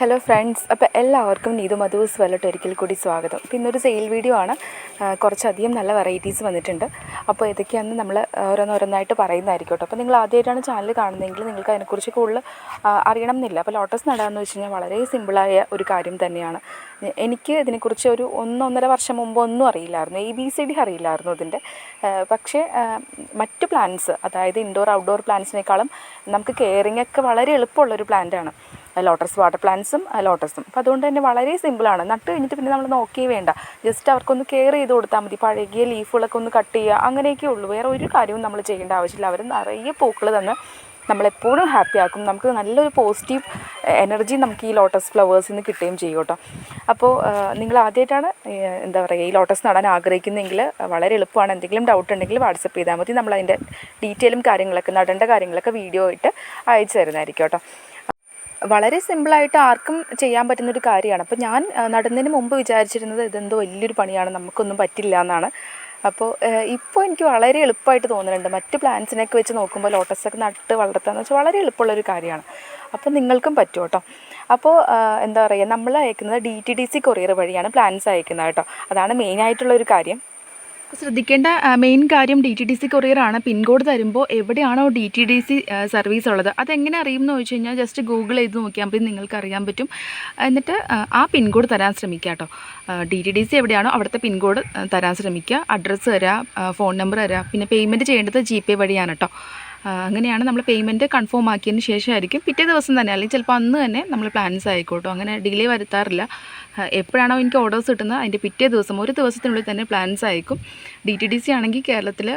Hello friends അപ്പോൾ എല്ലാവർക്കും നീതു മധുസ് വല്ലട്ട് ഒരിക്കൽ കൂടി സ്വാഗതം. അപ്പോൾ ഇന്നൊരു സെയിൽ വീഡിയോ ആണ്. കുറച്ചധികം നല്ല വെറൈറ്റീസ് വന്നിട്ടുണ്ട്. അപ്പോൾ ഇതൊക്കെയാണ് നമ്മൾ ഓരോന്നോരോന്നായിട്ട് പറയുന്നതായിരിക്കും കേട്ടോ അപ്പോൾ നിങ്ങൾ ആദ്യമായിട്ടാണ് ചാനൽ കാണുന്നതെങ്കിൽ നിങ്ങൾക്ക് അതിനെക്കുറിച്ച് കൂടുതൽ അറിയണം എന്നില്ല അപ്പോൾ ലോട്ടസ് നടാന്ന് വെച്ച് കഴിഞ്ഞാൽ വളരെ സിമ്പിളായ ഒരു കാര്യം തന്നെയാണ്. എനിക്ക് ഇതിനെക്കുറിച്ച് ഒരു ഒന്നൊന്നര വർഷം മുമ്പ് ഒന്നും അറിയില്ലായിരുന്നു. എ ബി സി ഡി അറിയില്ലായിരുന്നു ഇതിന്റെ. പക്ഷേ മറ്റ് പ്ലാന്റ്സ് അതായത് ഇൻഡോർ ഔട്ട്ഡോർ പ്ലാന്റ്സിനേക്കാളും നമുക്ക് കെയറിങ് ഒക്കെ വളരെ എളുപ്പമുള്ളൊരു പ്ലാന്റാണ് ലോട്ടസ് വാട്ടർ പ്ലാന്റ്സും ലോട്ടസും അപ്പോൾ അതുകൊണ്ട് തന്നെ വളരെ സിമ്പിളാണ് നട്ട് കഴിഞ്ഞിട്ട് പിന്നെ നമ്മൾ നോക്കിയേ വേണ്ട. ജസ്റ്റ് അവർക്കൊന്ന് കെയർ ചെയ്ത് കൊടുത്താൽ മതി. പഴകിയ ലീഫുകളൊക്കെ ഒന്ന് കട്ട് ചെയ്യുക. അങ്ങനെയൊക്കെ ഉള്ളൂ. വേറെ ഒരു കാര്യവും നമ്മൾ ചെയ്യേണ്ട ആവശ്യമില്ല. അവർ നിറയെ പൂക്കൾ തന്ന് നമ്മളെപ്പോഴും ഹാപ്പി ആക്കും. നമുക്ക് നല്ലൊരു പോസിറ്റീവ് എനർജി നമുക്ക് ഈ ലോട്ടസ് ഫ്ലവേഴ്സിൽ നിന്ന് കിട്ടുകയും ചെയ്യും കേട്ടോ. അപ്പോൾ നിങ്ങൾ ആദ്യമായിട്ടാണ് എന്താ പറയുക ഈ ലോട്ടസ് നടാൻ ആഗ്രഹിക്കുന്നതെങ്കിൽ വളരെ എളുപ്പമാണ്. എന്തെങ്കിലും ഡൗട്ട് ഉണ്ടെങ്കിൽ വാട്സപ്പ് ചെയ്താൽ മതി. നമ്മൾ അതിന്റെ ഡീറ്റെയിലും കാര്യങ്ങളൊക്കെ നടേണ്ട കാര്യങ്ങളൊക്കെ വീഡിയോ ആയിട്ട് അയച്ചു തരുന്നതായിരിക്കും കേട്ടോ. വളരെ സിമ്പിളായിട്ട് ആർക്കും ചെയ്യാൻ പറ്റുന്നൊരു കാര്യമാണ്. അപ്പോൾ ഞാൻ നടന്നതിന് മുമ്പ് വിചാരിച്ചിരുന്നത് ഇതെന്തോ വലിയൊരു പണിയാണ് നമുക്കൊന്നും പറ്റില്ല എന്നാണ്. അപ്പോൾ ഇപ്പോൾ എനിക്ക് വളരെ എളുപ്പമായിട്ട് തോന്നുന്നുണ്ട്. മറ്റ് പ്ലാന്റ്സിനൊക്കെ വെച്ച് നോക്കുമ്പോൾ ലോട്ടസൊക്കെ നട്ട് വളർത്തുകയെന്ന് വെച്ചാൽ വളരെ എളുപ്പമുള്ളൊരു കാര്യമാണ്. അപ്പോൾ നിങ്ങൾക്കും പറ്റും കേട്ടോ. അപ്പോൾ എന്താ പറയുക നമ്മൾ അയക്കുന്നത് D T D C courier വഴിയാണ് പ്ലാൻസ് അയക്കുന്നത് കേട്ടോ. അതാണ് മെയിനായിട്ടുള്ളൊരു കാര്യം. ശ്രദ്ധിക്കേണ്ട മെയിൻ കാര്യം ഡി ടി ഡി സി കൊറിയറാണ് പിൻകോഡ് തരുമ്പോൾ എവിടെയാണോ D T D C service ഉള്ളത്. അതെങ്ങനെ അറിയുമെന്ന് ചോദിച്ചു കഴിഞ്ഞാൽ ജസ്റ്റ് ഗൂഗിൾ ചെയ്ത് നോക്കിയാൽ മതി നിങ്ങൾക്ക് അറിയാൻ പറ്റും. എന്നിട്ട് ആ, പിൻകോഡ് തരാൻ ശ്രമിക്കുക കേട്ടോ ഡി ടി ഡി സി എവിടെയാണോ അവിടുത്തെ പിൻകോഡ് തരാൻ ശ്രമിക്കുക അഡ്രസ്സ് തരാം ഫോൺ നമ്പർ തരാം. പിന്നെ പേയ്മെന്റ് ചെയ്യേണ്ടത് ജി പേ വഴിയാണ് കേട്ടോ അങ്ങനെയാണ് നമ്മൾ പേയ്മെന്റ് കൺഫേം ആക്കിയതിന് ശേഷമായിരിക്കും പിറ്റേ ദിവസം തന്നെ അല്ലെങ്കിൽ ചിലപ്പോൾ അന്ന് തന്നെ നമ്മൾ പ്ലാൻസ് ആയിക്കോട്ടോ. അങ്ങനെ ഡിലേ വരുത്താറില്ല. എപ്പോഴാണോ എനിക്ക് ഓർഡേഴ്സ് കിട്ടുന്നത് അതിന്റെ പിറ്റേ ദിവസം ഒരു ദിവസത്തിനുള്ളിൽ തന്നെ പ്ലാൻസ് അയക്കും ഡി ടി ഡി സി ആണെങ്കിൽ കേരളത്തിൽ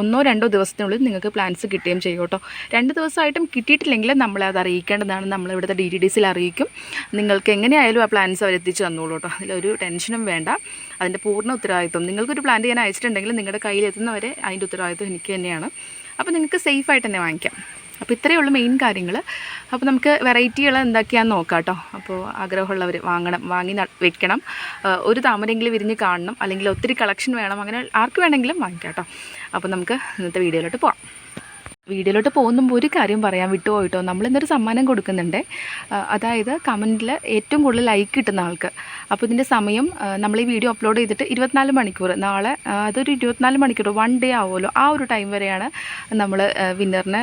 ഒന്നോ രണ്ടോ ദിവസത്തിനുള്ളിൽ നിങ്ങൾക്ക് പ്ലാൻസ് കിട്ടുകയും ചെയ്യും കേട്ടോ. രണ്ട് ദിവസമായിട്ടും കിട്ടിയിട്ടില്ലെങ്കിൽ നമ്മളെ അത് അറിയിക്കേണ്ടതാണ്. നമ്മളിവിടുത്തെ ഡി ടി ഡി സിയിൽ അറിയിക്കും. നിങ്ങൾക്ക് എങ്ങനെയായാലും ആ പ്ലാൻസ് അവർ എത്തിച്ചു തന്നോളൂ കേട്ടോ. അതിലൊരു ടെൻഷനും വേണ്ട. അതിന്റെ പൂർണ ഉത്തരവാദിത്വം. നിങ്ങൾക്കൊരു പ്ലാൻ ചെയ്യാൻ അയച്ചിട്ടുണ്ടെങ്കിൽ നിങ്ങളുടെ കയ്യിലെത്തുന്നവരെ അതിന്റെ ഉത്തരവാദിത്വം എനിക്ക് തന്നെയാണ്. അപ്പോൾ നിങ്ങൾക്ക് സേഫ് ആയിട്ട് തന്നെ വാങ്ങിക്കാം. അപ്പോൾ ഇത്രയേ ഉള്ളൂ മെയിൻ കാര്യങ്ങൾ അപ്പോൾ നമുക്ക് വെറൈറ്റികൾ എന്തൊക്കെയാണെന്ന് നോക്കാം കേട്ടോ അപ്പോൾ ആഗ്രഹമുള്ളവർ വാങ്ങണം വാങ്ങി വെക്കണം. ഒരു താമരെങ്കിലും വിരിഞ്ഞ് കാണണം. അല്ലെങ്കിൽ ഒത്തിരി കളക്ഷൻ വേണം. അങ്ങനെ ആർക്ക് വേണമെങ്കിലും വാങ്ങിക്കാം കേട്ടോ അപ്പോൾ നമുക്ക് ഇന്നത്തെ വീഡിയോയിലോട്ട് പോവാം. വീഡിയോയിലോട്ട് പോകുമ്പോൾ ഒരു കാര്യം പറയാൻ വിട്ടുപോയിട്ടോ? നമ്മളിന്നൊരു സമ്മാനം കൊടുക്കുന്നുണ്ട്? അതായത് കമന്റിൽ ഏറ്റവും കൂടുതൽ ലൈക്ക് കിട്ടുന്ന ആൾക്ക്. അപ്പോൾ ഇതിന്റെ സമയം നമ്മൾ ഈ വീഡിയോ അപ്ലോഡ് ചെയ്തിട്ട് ഇരുപത്തിനാല് മണിക്കൂർ നാളെ അതൊരു ഇരുപത്തിനാല് മണിക്കൂർ വൺ ഡേ ആവുമല്ലോ. ആ ഒരു ടൈം വരെയാണ് നമ്മൾ വിന്നറിനെ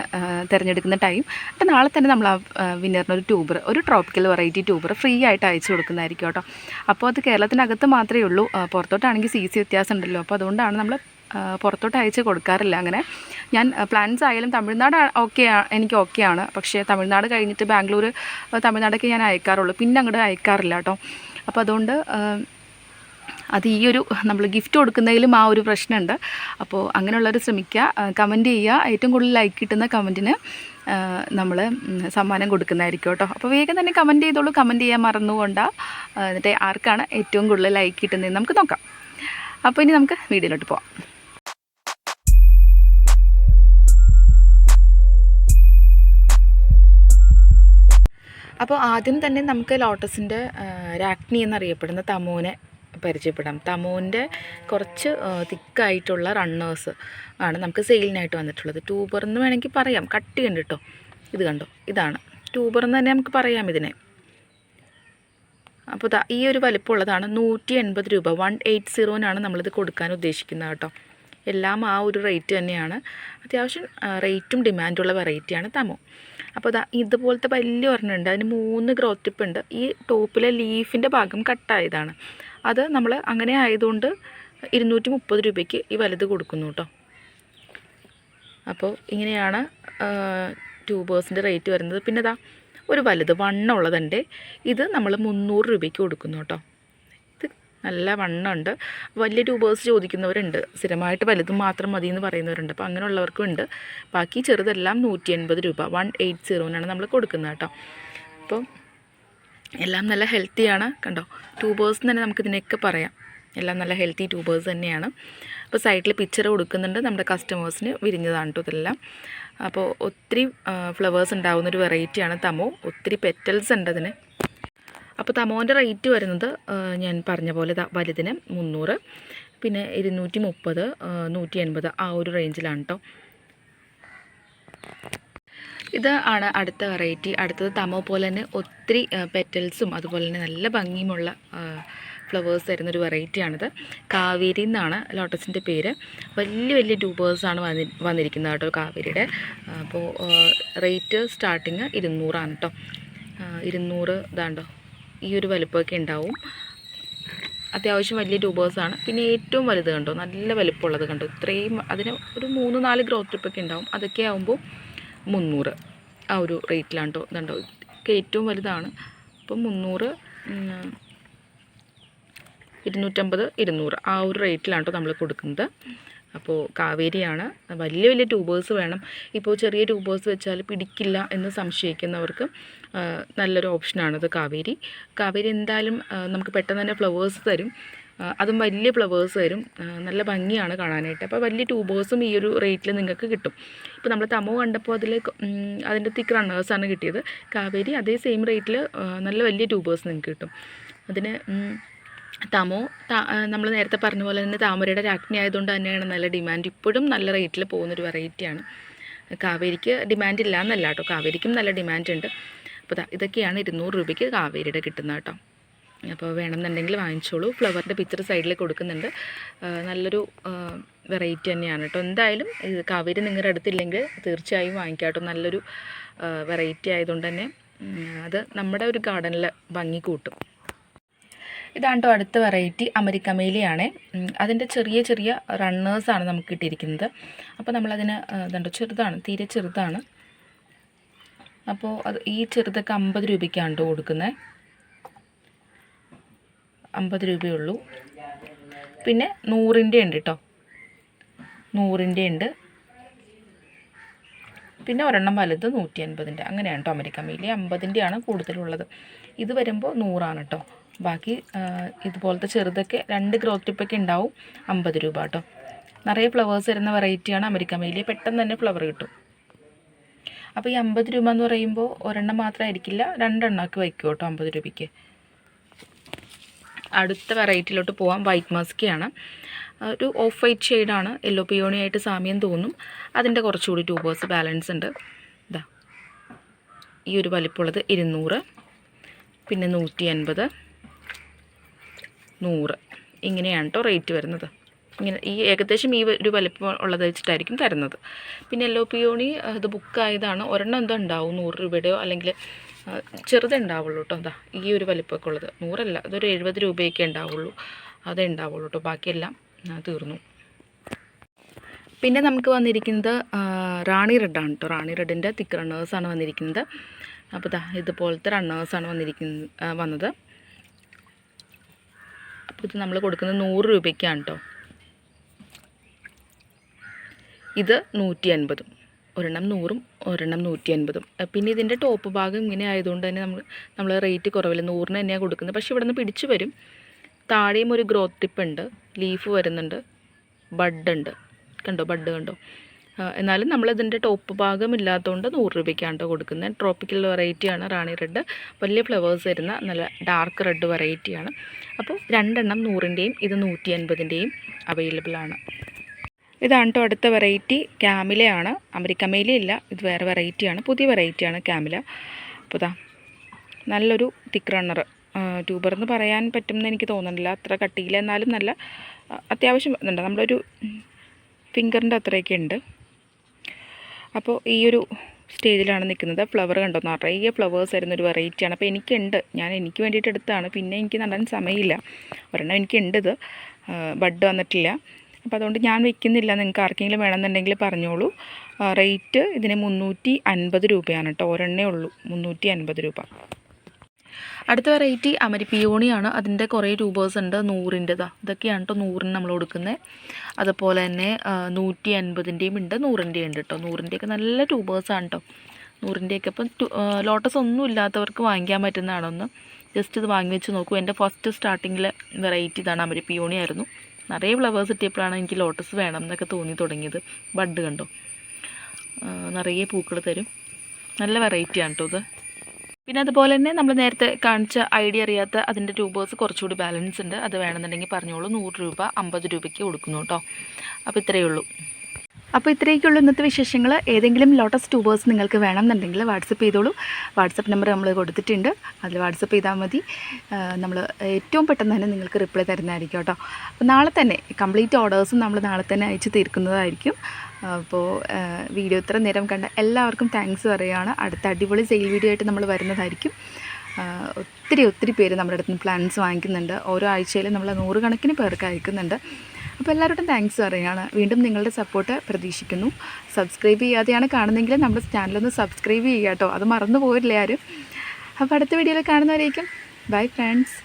തിരഞ്ഞെടുക്കുന്ന ടൈം അപ്പോൾ നാളെ തന്നെ നമ്മൾ ആ വിന്നറിന് ഒരു ട്യൂബർ ഒരു ട്രോപ്പിക്കൽ വെറൈറ്റി ട്യൂബർ ഫ്രീ ആയിട്ട് അയച്ചു കൊടുക്കുന്നതായിരിക്കും കേട്ടോ. അപ്പോൾ അത് കേരളത്തിനകത്ത് മാത്രമേ ഉള്ളൂ. പുറത്തോട്ടാണെങ്കിൽ സി സി വ്യത്യാസം ഉണ്ടല്ലോ അപ്പോൾ അതുകൊണ്ടാണ് നമ്മൾ പുറത്തോട്ട് അയച്ച് കൊടുക്കാറില്ല. അങ്ങനെ ഞാൻ പ്ലാൻസ് ആയാലും തമിഴ്നാട് ഓക്കെ എനിക്ക് ഓക്കെയാണ് പക്ഷേ തമിഴ്നാട് കഴിഞ്ഞിട്ട് ബാംഗ്ലൂർ തമിഴ്നാടൊക്കെ ഞാൻ അയക്കാറുള്ളൂ. പിന്നെ അങ്ങോട്ട് അയക്കാറില്ല കേട്ടോ അപ്പോൾ അതുകൊണ്ട് അത് ഈ ഒരു നമ്മൾ ഗിഫ്റ്റ് കൊടുക്കുന്നതിലും ആ ഒരു പ്രശ്നമുണ്ട് അപ്പോൾ അങ്ങനെയുള്ളവർ ശ്രമിക്കുക കമന്റ് ചെയ്യുക ഏറ്റവും കൂടുതൽ ലൈക്ക് കിട്ടുന്ന കമന്റിന് നമ്മൾ സമ്മാനം കൊടുക്കുന്നതായിരിക്കും കേട്ടോ അപ്പോൾ വേഗം തന്നെ കമന്റ് ചെയ്തോളൂ. കമന്റ് ചെയ്യാൻ മറന്നുകൊണ്ട്. എന്നിട്ട് ആർക്കാണ് ഏറ്റവും കൂടുതൽ ലൈക്ക് കിട്ടുന്നത് നമുക്ക് നോക്കാം. അപ്പോൾ ഇനി നമുക്ക് വീഡിയോയിലോട്ട് പോവാം. അപ്പോൾ ആദ്യം തന്നെ നമുക്ക് ലോട്ടസിന്റെ രാജ്ഞി എന്നറിയപ്പെടുന്ന തമോനെ പരിചയപ്പെടാം. തമോന്റെ കുറച്ച് തിക്കായിട്ടുള്ള റണ്ണേഴ്സ് ആണ് നമുക്ക് സെയിലിനായിട്ട് വന്നിട്ടുള്ളത്. ട്യൂബർ എന്ന് വേണമെങ്കിൽ പറയാം. കട്ട് കേട്ടോ ഇത് കണ്ടോ? ഇതാണ്. ട്യൂബർ എന്ന് തന്നെ നമുക്ക് പറയാം ഇതിനെ. അപ്പോൾ ഈ ഒരു വലിപ്പമുള്ളതാണ് നൂറ്റി എൺപത് രൂപ വൺ എയ്റ്റ് സീറോനാണ് നമ്മളിത് കൊടുക്കാൻ ഉദ്ദേശിക്കുന്നത് കേട്ടോ. എല്ലാം ആ ഒരു റേറ്റ് തന്നെയാണ്. അത്യാവശ്യം റേറ്റും ഡിമാൻഡുള്ള വെറൈറ്റിയാണ് തമോ. അപ്പോൾ ദാ ഇതുപോലത്തെ വലിയ ഒരെണ്ണം ഉണ്ട്. അതിന് മൂന്ന് ഗ്രോത്ത് ടിപ്പ് ഉണ്ട്. ഈ ടോപ്പിലെ ലീഫിന്റെ ഭാഗം കട്ടായതാണ് അത് നമ്മൾ അങ്ങനെ ആയതുകൊണ്ട് ഇരുന്നൂറ്റി മുപ്പത് രൂപയ്ക്ക് ഈ വലുത് കൊടുക്കുന്നു കേട്ടോ അപ്പോൾ ഇങ്ങനെയാണ് ട്യൂബേഴ്സിന്റെ റേറ്റ് വരുന്നത്. പിന്നെ ഇതാ ഒരു വലുത് വണ്ണമുള്ളതുണ്ട്. ഇത് നമ്മൾ മുന്നൂറ് രൂപയ്ക്ക് കൊടുക്കുന്നു കേട്ടോ ഇത് നല്ല വണ്ണമുണ്ട് വലിയ ട്യൂബേഴ്സ് ചോദിക്കുന്നവരുണ്ട്. സ്ഥിരമായിട്ട് വലുതും മാത്രം മതി എന്ന് പറയുന്നവരുണ്ട്. അപ്പോൾ അങ്ങനെയുള്ളവർക്കും ഉണ്ട്. ബാക്കി ചെറുതെല്ലാം നൂറ്റി എൺപത് രൂപ. വൺ എയ്റ്റ് സീറോനാണ് നമ്മൾ കൊടുക്കുന്നത് കേട്ടോ. അപ്പോൾ എല്ലാം നല്ല ഹെൽത്തിയാണ് കണ്ടോ? ട്യൂബേഴ്സ് തന്നെ നമുക്ക് ഇതിനെയൊക്കെ പറയാം. എല്ലാം നല്ല ഹെൽത്തി ട്യൂബേഴ്സ് തന്നെയാണ്. അപ്പോൾ സൈഡിൽ പിക്ചർ കൊടുക്കുന്നുണ്ട് നമ്മുടെ കസ്റ്റമേഴ്സിന് വിരിഞ്ഞതാണ് കേട്ടോ ഇതെല്ലാം. അപ്പോൾ ഒത്തിരി ഫ്ലവേഴ്സ് ഉണ്ടാകുന്നൊരു വെറൈറ്റിയാണ് തമോ. ഒത്തിരി പെറ്റൽസ് ഉണ്ട് അതിന്. അപ്പോൾ തമോന്റെ റേറ്റ് വരുന്നത് ഞാൻ പറഞ്ഞ പോലെ വലുതിന് മുന്നൂറ് പിന്നെ ഇരുന്നൂറ്റി മുപ്പത് നൂറ്റി എൺപത് ആ ഒരു റേഞ്ചിലാണ് കേട്ടോ ഇത് ആണ് അടുത്ത വെറൈറ്റി അടുത്തത് തമോ പോലെ തന്നെ ഒത്തിരി പെറ്റൽസും അതുപോലെ തന്നെ നല്ല ഭംഗിയുമുള്ള ഫ്ലവേഴ്സ് തരുന്നൊരു വെറൈറ്റിയാണിത് കാവേരി എന്നാണ് ലോട്ടസിന്റെ പേര്. വലിയ വലിയ ട്യൂബേഴ്സാണ് വന്നി വന്നിരിക്കുന്നത് കേട്ടോ കാവേരിയുടെ. അപ്പോൾ റേറ്റ് സ്റ്റാർട്ടിങ് ഇരുന്നൂറാണ് കേട്ടോ ഇരുന്നൂറ് ഇതാണ്ടോ? ഈ ഒരു വലുപ്പമൊക്കെ ഉണ്ടാവും. അത്യാവശ്യം വലിയ ട്യൂബേഴ്സാണ്. പിന്നെ ഏറ്റവും വലുത് കണ്ടോ? നല്ല വലുപ്പമുള്ളത് കണ്ടോ? ഇത്രയും അതിന് ഒരു മൂന്ന് നാല് ഗ്രോത്ത് ട്രിപ്പൊക്കെ ഉണ്ടാവും. അതൊക്കെ ആകുമ്പോൾ മുന്നൂറ് ആ ഒരു റേറ്റിലാണ് കേട്ടോ. ഇതുണ്ടോ? ഇതൊക്കെ ഏറ്റവും വലുതാണ്. അപ്പം മുന്നൂറ് ഇരുന്നൂറ്റമ്പത് ഇരുന്നൂറ് ആ ഒരു റേറ്റിലാണ് കേട്ടോ നമ്മൾ കൊടുക്കുന്നത്. അപ്പോൾ കാവേരിയാണ്. വലിയ വലിയ ട്യൂബേഴ്സ് വേണം. ഇപ്പോൾ ചെറിയ ട്യൂബേഴ്സ് വെച്ചാൽ പിടിക്കില്ല എന്ന് സംശയിക്കുന്നവർക്ക് നല്ലൊരു ഓപ്ഷനാണത് കാവേരി. കാവേരി എന്തായാലും നമുക്ക് പെട്ടെന്ന് തന്നെ ഫ്ലവേഴ്സ് തരും. അതും വലിയ ഫ്ലവേഴ്സ് തരും. നല്ല ഭംഗിയാണ് കാണാനായിട്ട്. അപ്പോൾ വലിയ ട്യൂബേഴ്സും ഈ ഒരു റേറ്റിൽ നിങ്ങൾക്ക് കിട്ടും. ഇപ്പോൾ നമ്മൾ തമോ കണ്ടപ്പോൾ അതിൽ അതിന്റെ തിക്ക് റണ്ണേഴ്സാണ് കിട്ടിയത്. കാവേരി അതേ സെയിം റേറ്റിൽ നല്ല വലിയ ട്യൂബേഴ്സ് നിങ്ങൾക്ക് കിട്ടും. അതിന് തമോ നമ്മൾ നേരത്തെ പറഞ്ഞ പോലെ തന്നെ താമരയുടെ രാജ്ഞി ആയതുകൊണ്ട് തന്നെയാണ് നല്ല ഡിമാൻഡ് ഇപ്പോഴും നല്ല റേറ്റിൽ പോകുന്നൊരു വെറൈറ്റിയാണ് കാവേരിക്ക് ഡിമാൻഡ് ഇല്ല എന്നല്ല കേട്ടോ. കാവേരിക്കും നല്ല ഡിമാൻഡ് ഉണ്ട്. അപ്പോൾ ഇതൊക്കെയാണ് ഇരുന്നൂറ് രൂപയ്ക്ക് കാവേരിയുടെ കിട്ടുന്നത് കേട്ടോ. അപ്പോൾ വേണമെന്നുണ്ടെങ്കിൽ വാങ്ങിച്ചോളൂ. ഫ്ലവറിന്റെ പിക്ചർ സൈഡിൽ കൊടുക്കുന്നുണ്ട്. നല്ലൊരു വെറൈറ്റി തന്നെയാണ് കേട്ടോ. എന്തായാലും ഇത് കാവേരി നിങ്ങളുടെ അടുത്തില്ലെങ്കിൽ തീർച്ചയായും വാങ്ങിക്കാം കേട്ടോ. നല്ലൊരു വെറൈറ്റി ആയതുകൊണ്ട് തന്നെ. അത് നമ്മുടെ ഒരു ഗാർഡനിൽ ഭംഗി കൂട്ടും. ഇതാണ് കേട്ടോ അടുത്ത വെറൈറ്റി അമരിക്കമേലിയാണ്. അതിന്റെ ചെറിയ ചെറിയ റണ്ണേഴ്സാണ് നമുക്ക് കിട്ടിയിരിക്കുന്നത്. അപ്പോൾ നമ്മളതിന് ഇതുണ്ടോ ചെറുതാണ് തീരെ ചെറുതാണ്. അപ്പോൾ അത് ഈ ചെറുതൊക്കെ അമ്പത് രൂപയ്ക്കാണ് കേട്ടോ കൊടുക്കുന്നത് അമ്പത് രൂപയുള്ളൂ. പിന്നെ നൂറിന്റെ ഉണ്ട് കേട്ടോ നൂറിന്റെ ഉണ്ട്. പിന്നെ ഒരെണ്ണം വലുത് നൂറ്റി അൻപതിന്റെ അങ്ങനെയാണ് കേട്ടോ അമരിക്കമേലി. മീലി അമ്പതിന്റെയാണ് കൂടുതലുള്ളത്. ഇത് വരുമ്പോൾ നൂറാണ് കേട്ടോ ബാക്കി ഇതുപോലത്തെ ചെറുതൊക്കെ രണ്ട് ഗ്രോത്ത് ടിപ്പൊക്കെ ഉണ്ടാവും. അമ്പത് രൂപ കേട്ടോ. നിറയെ ഫ്ലവേഴ്സ് വരുന്ന വെറൈറ്റിയാണ് അമേരിക്കൻ മേലിയ പെട്ടെന്ന് തന്നെ ഫ്ലവർ കിട്ടും. അപ്പോൾ ഈ അമ്പത് രൂപ എന്ന് പറയുമ്പോൾ ഒരെണ്ണം മാത്രമായിരിക്കില്ല രണ്ടെണ്ണമൊക്കെ വയ്ക്കും കേട്ടോ അമ്പത് രൂപയ്ക്ക്. അടുത്ത വെറൈറ്റിയിലോട്ട് പോകാം വൈറ്റ് മസ്കിയാണ്. ഒരു ഓഫ് വൈറ്റ് ഷെയ്ഡാണ്. യെല്ലോ പിയോണി ആയിട്ട് സാമ്യം തോന്നും. അതിന്റെ കുറച്ചുകൂടി ട്യൂബേഴ്സ് ബാലൻസ് ഉണ്ട്. ഇതാ ഈ ഒരു വലിപ്പമുള്ളത് ഇരുന്നൂറ്. പിന്നെ നൂറ്റി അൻപത്. നൂറ്. ഇങ്ങനെയാണ് കേട്ടോ റേറ്റ് വരുന്നത്. ഇങ്ങനെ ഈ ഏകദേശം ഈ ഒരു വലിപ്പം ഉള്ളത് വെച്ചിട്ടായിരിക്കും തരുന്നത്. പിന്നെ യെല്ലോ പിയോണി ഇത് ബുക്കായതാണ് ഒരെണ്ണം എന്തോ ഉണ്ടാവും നൂറ് രൂപയുടെയോ അല്ലെങ്കിൽ ചെറുതുണ്ടാവുള്ളൂ കേട്ടോ എന്താ ഈ ഒരു വലിപ്പമൊക്കെ ഉള്ളത്. നൂറല്ല അതൊരു എഴുപത് രൂപയൊക്കെ ഉണ്ടാവുള്ളൂ. അതേ ഉണ്ടാവുള്ളൂ കേട്ടോ ബാക്കിയെല്ലാം തീർന്നു. പിന്നെ നമുക്ക് വന്നിരിക്കുന്നത് റാണി റെഡാണ് കേട്ടോ റാണി റെഡിന്റെ തിക്ക് റണ്ണേഴ്സാണ് വന്നിരിക്കുന്നത്. അപ്പോൾ ദാ ഇതുപോലത്തെ റണ്ണേഴ്സാണ് വന്നിരിക്കുന്നത് വന്നത്. അപ്പോൾ ഇത് നമ്മൾ കൊടുക്കുന്നത് നൂറ് രൂപയ്ക്കാണ് കേട്ടോ ഇത് നൂറ്റി അൻപതും ഒരെണ്ണം നൂറും ഒരെണ്ണം നൂറ്റി അൻപതും പിന്നെ ഇതിന്റെ ടോപ്പ് ഭാഗം ഇങ്ങനെ ആയതുകൊണ്ട് തന്നെ നമ്മൾ നമ്മൾ റേറ്റ് കുറവില്ല. നൂറിന് തന്നെയാണ് കൊടുക്കുന്നത്. പക്ഷേ ഇവിടെ നിന്ന് പിടിച്ച് വരും. താഴെയും ഒരു ഗ്രോത്ത് ടിപ്പ് ഉണ്ട്. ലീഫ് വരുന്നുണ്ട്. ബഡ് ഉണ്ട്. കണ്ടോ? ബഡ് കണ്ടോ? എന്നാലും നമ്മളിതിന്റെ ടോപ്പ് ഭാഗം ഇല്ലാത്തതുകൊണ്ട് നൂറ് രൂപയ്ക്കാണ് കൊടുക്കുന്നത്. ട്രോപ്പിക്കൽ വെറൈറ്റിയാണ് റാണി റെഡ്. വലിയ ഫ്ലവേഴ്സ് വരുന്ന നല്ല ഡാർക്ക് റെഡ് വെറൈറ്റിയാണ് അപ്പോൾ രണ്ടെണ്ണം നൂറിന്റെയും ഇത് നൂറ്റി അൻപതിന്റെയും അവൈലബിൾ ആണ്. ഇതാണ് കേട്ടോ അടുത്ത വെറൈറ്റി ക്യാമിലയാണ് അമരിക്കമേല ഇല്ല ഇത് വേറെ വെറൈറ്റിയാണ് പുതിയ വെറൈറ്റിയാണ് ക്യാമില അപ്പോൾ ഇതാ നല്ലൊരു തിക്ക് റണ്ണർ ട്യൂബർ എന്ന് പറയാൻ പറ്റുമെന്ന് എനിക്ക് തോന്നുന്നില്ല. അത്ര കട്ടിയില്ല എന്നാലും നല്ല അത്യാവശ്യം ഇതുണ്ട്. നമ്മളൊരു ഫിംഗറിന്റെ അത്രയൊക്കെ ഉണ്ട്. അപ്പോൾ ഈ ഒരു സ്റ്റേജിലാണ് നിൽക്കുന്നത്. ഫ്ലവർ കണ്ടോ? നിറയെ ഫ്ലവേഴ്സ് വരുന്ന ഒരു വെറൈറ്റിയാണ്. അപ്പോൾ എനിക്കുണ്ട്. ഞാൻ എനിക്ക് വേണ്ടിയിട്ട് എടുത്താണ് പിന്നെ എനിക്ക് നടാൻ സമയമില്ല. ഒരെണ്ണം എനിക്കുണ്ട് ഇത്. ബഡ് വന്നിട്ടില്ല. അപ്പോൾ അതുകൊണ്ട് ഞാൻ വെക്കുന്നില്ല. നിങ്ങൾക്ക് ആർക്കെങ്കിലും വേണമെന്നുണ്ടെങ്കിൽ പറഞ്ഞോളൂ. റേറ്റ് ഇതിന് മുന്നൂറ്റി അൻപത് രൂപയാണ് കേട്ടോ. ഒരെണ്ണേ ഉള്ളൂ. മുന്നൂറ്റി അൻപത് രൂപ. അടുത്ത വെറൈറ്റി അമരി പിയോണിയാണ്. അതിന്റെ കുറേ ട്യൂബേഴ്സ് ഉണ്ട്. നൂറിന്റെതാ ഇതൊക്കെയാണ് കേട്ടോ നൂറിന് നമ്മൾ കൊടുക്കുന്നത് അതുപോലെ തന്നെ നൂറ്റി അൻപതിന്റെയും ഉണ്ട് നൂറിന്റെയും ഉണ്ട് കേട്ടോ നൂറിന്റെയൊക്കെ നല്ല ട്യൂബേഴ്സാണ് കേട്ടോ നൂറിന്റെയൊക്കെ ഇപ്പം ലോട്ടസ് ഒന്നും ഇല്ലാത്തവർക്ക് വാങ്ങിക്കാൻ പറ്റുന്നതാണൊന്ന്. ജസ്റ്റ് ഇത് വാങ്ങി വെച്ച് നോക്കൂ. എന്റെ ഫസ്റ്റ് സ്റ്റാർട്ടിങ്ങിലെ വെറൈറ്റി ഇതാണ് അമരി പിയോണി ആയിരുന്നു. നിറയെ ഫ്ലവേഴ്സ് കിട്ടിയപ്പോഴാണ് എനിക്ക് ലോട്ടസ് വേണം എന്നൊക്കെ തോന്നി തുടങ്ങിയത്. ബഡ് കണ്ടോ? നിറയെ പൂക്കൾ തരും. നല്ല വെറൈറ്റിയാണ് കേട്ടോ ഇത്. പിന്നെ അതുപോലെ തന്നെ നമ്മൾ നേരത്തെ കാണിച്ച ഐഡിയ അറിയാത്ത അതിന്റെ ട്യൂബേഴ്സ് കുറച്ചുകൂടി ബാലൻസ് ഉണ്ട്. അത് വേണമെന്നുണ്ടെങ്കിൽ പറഞ്ഞോളൂ. നൂറ് രൂപ അമ്പത് രൂപയ്ക്ക് കൊടുക്കുന്നു കേട്ടോ അപ്പോൾ ഇത്രയേ ഉള്ളൂ. അപ്പോൾ ഇത്രയൊക്കെയുള്ള ഇന്നത്തെ വിശേഷങ്ങൾ ഏതെങ്കിലും ലോട്ടസ് ട്യൂബേഴ്സ് നിങ്ങൾക്ക് വേണമെന്നുണ്ടെങ്കിൽ വാട്സപ്പ് ചെയ്തോളൂ. വാട്സപ്പ് നമ്പർ നമ്മൾ കൊടുത്തിട്ടുണ്ട്. അതിൽ വാട്സപ്പ് ചെയ്താൽ മതി. നമ്മൾ ഏറ്റവും പെട്ടെന്ന് തന്നെ നിങ്ങൾക്ക് റിപ്ലൈ തരുന്നതായിരിക്കും കേട്ടോ. അപ്പോൾ നാളെ തന്നെ കംപ്ലീറ്റ് ഓർഡേഴ്സും നമ്മൾ നാളെ തന്നെ അയച്ചു തീർക്കുന്നതായിരിക്കും. അപ്പോൾ വീഡിയോ ഇത്ര നേരം കണ്ട എല്ലാവർക്കും താങ്ക്സ് പറയുകയാണ് അടുത്ത അടിപൊളി സെയിൽ വീഡിയോ ആയിട്ട് നമ്മൾ വരുന്നതായിരിക്കും. ഒത്തിരി ഒത്തിരി പേര് നമ്മുടെ അടുത്ത് നിന്ന് പ്ലാൻസ് വാങ്ങിക്കുന്നുണ്ട്. ഓരോ ആഴ്ചയിലും നമ്മൾ നൂറുകണക്കിന് പേർക്ക് അയക്കുന്നുണ്ട്. അപ്പോൾ എല്ലാവരോടും താങ്ക്സ് പറയുകയാണ്. വീണ്ടും നിങ്ങളുടെ സപ്പോർട്ട് പ്രതീക്ഷിക്കുന്നു. സബ്സ്ക്രൈബ് ചെയ്യാതെയാണ് കാണുന്നതെങ്കിൽ നമ്മുടെ ചാനലൊന്ന് സബ്സ്ക്രൈബ് ചെയ്യുക കേട്ടോ. അത് മറന്നു പോരില്ല ആരും? അപ്പോൾ അടുത്ത വീഡിയോയിൽ കാണുന്നവരേക്കും. Bye friends